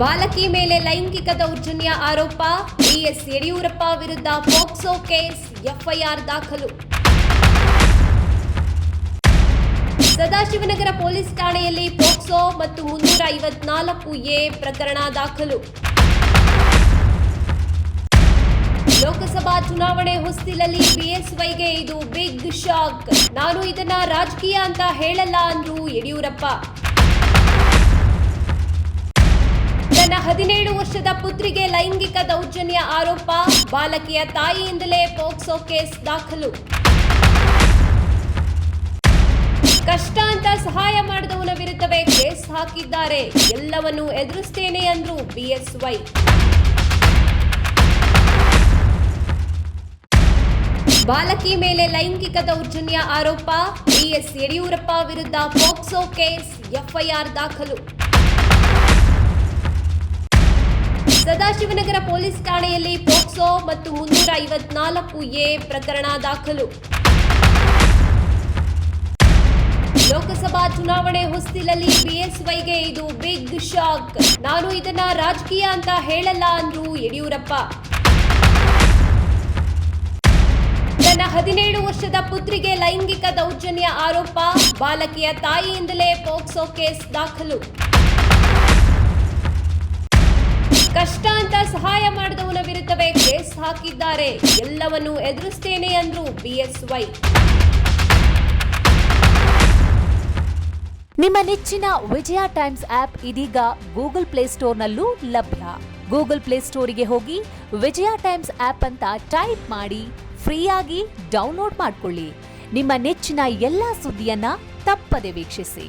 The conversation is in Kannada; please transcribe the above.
ಬಾಲಕಿ ಮೇಲೆ ಲೈಂಗಿಕ ದೌರ್ಜನ್ಯ ಆರೋಪ, ಬಿಎಸ್ ಯಡಿಯೂರಪ್ಪ ವಿರುದ್ಧ ಪೋಕ್ಸೋ ಕೇಸ್, ಎಫ್ಐಆರ್ ದಾಖಲು. ಸದಾಶಿವನಗರ ಪೊಲೀಸ್ ಠಾಣೆಯಲ್ಲಿ ಪೋಕ್ಸೋ ಮತ್ತು ಮುನ್ನೂರ ಐವತ್ನಾಲ್ಕು ಎ ಪ್ರಕರಣ ದಾಖಲು. ಲೋಕಸಭಾ ಚುನಾವಣೆ ಹೊಸ್ತಿಲಲ್ಲಿ ಬಿಎಸ್ವೈಗೆ ಇದು ಬಿಗ್ ಶಾಕ್. ನಾನು ಇದನ್ನ ರಾಜಕೀಯ ಅಂತ ಹೇಳಲ್ಲ ಅಂದ್ರು ಯಡಿಯೂರಪ್ಪ. ತನ್ನ ಹದಿನೇಳು ವರ್ಷದ ಪುತ್ರಿಗೆ ಲೈಂಗಿಕ ದೌರ್ಜನ್ಯ ಆರೋಪ. ಬಾಲಕಿಯ ತಾಯಿಯಿಂದಲೇ ಪೋಕ್ಸೋ ಕೇಸ್ ದಾಖಲು. ಕಷ್ಟ ಅಂತ ಸಹಾಯ ಮಾಡಿದವನ ವಿರುದ್ಧವೇ ಕೇಸ್ ಹಾಕಿದ್ದಾರೆ. ಎಲ್ಲವನ್ನು ಎದುರಿಸ್ತೇನೆ ಅಂದ್ರು ಬಿಎಸ್ವೈ ಬಾಲಕಿ ಮೇಲೆ ಲೈಂಗಿಕ ದೌರ್ಜನ್ಯ ಆರೋಪ. ಬಿಎಸ್ ಯಡಿಯೂರಪ್ಪ ವಿರುದ್ಧ ಪೋಕ್ಸೋ ಕೇಸ್ ಎಫ್ಐಆರ್ ದಾಖಲು. ಸದಾಶಿವನಗರ ಪೊಲೀಸ್ ಠಾಣೆಯಲ್ಲಿ ಪೋಕ್ಸೋ ಮತ್ತು ಮುನ್ನೂರ ಐವತ್ನಾಲ್ಕು ಎ ಪ್ರಕರಣ ದಾಖಲು. ಲೋಕಸಭಾ ಚುನಾವಣೆ ಹೊಸ್ತಿಲಲ್ಲಿ ಬಿಎಸ್ವೈಗೆ ಇದು ಬಿಗ್ ಶಾಕ್. ನಾನು ಇದನ್ನ ರಾಜಕೀಯ ಅಂತ ಹೇಳಲ್ಲ ಅಂದ್ರು ಯಡಿಯೂರಪ್ಪ. ತನ್ನ ಹದಿನೇಳು ವರ್ಷದ ಪುತ್ರಿಗೆ ಲೈಂಗಿಕ ದೌರ್ಜನ್ಯ ಆರೋಪ, ಬಾಲಕಿಯ ತಾಯಿಯಿಂದಲೇ ಪೋಕ್ಸೋ ಕೇಸ್ ದಾಖಲು. ಕಷ್ಟ ಸಹಾಯ ಮಾಡಿದವನ ವಿರುದ್ಧವೇ ಕೇಸ್ ಹಾಕಿದ್ದಾರೆ. ಎಲ್ಲವನ್ನು ಎದುರಿಸ್ತೇನೆ ಅಂದ್ರು ಬಿಎಸ್ವೈ ನಿಮ್ಮ ನೆಚ್ಚಿನ ವಿಜಯ ಟೈಮ್ಸ್ ಆಪ್ ಇದೀಗ ಗೂಗಲ್ ಪ್ಲೇಸ್ಟೋರ್ನಲ್ಲೂ ಲಭ್ಯ. ಗೂಗಲ್ ಪ್ಲೇಸ್ಟೋರಿಗೆ ಹೋಗಿ ವಿಜಯ ಟೈಮ್ಸ್ ಆಪ್ ಅಂತ ಟೈಪ್ ಮಾಡಿ ಫ್ರೀಯಾಗಿ ಡೌನ್ಲೋಡ್ ಮಾಡಿಕೊಳ್ಳಿ. ನಿಮ್ಮ ನೆಚ್ಚಿನ ಎಲ್ಲ ಸುದ್ದಿಯನ್ನ ತಪ್ಪದೆ ವೀಕ್ಷಿಸಿ.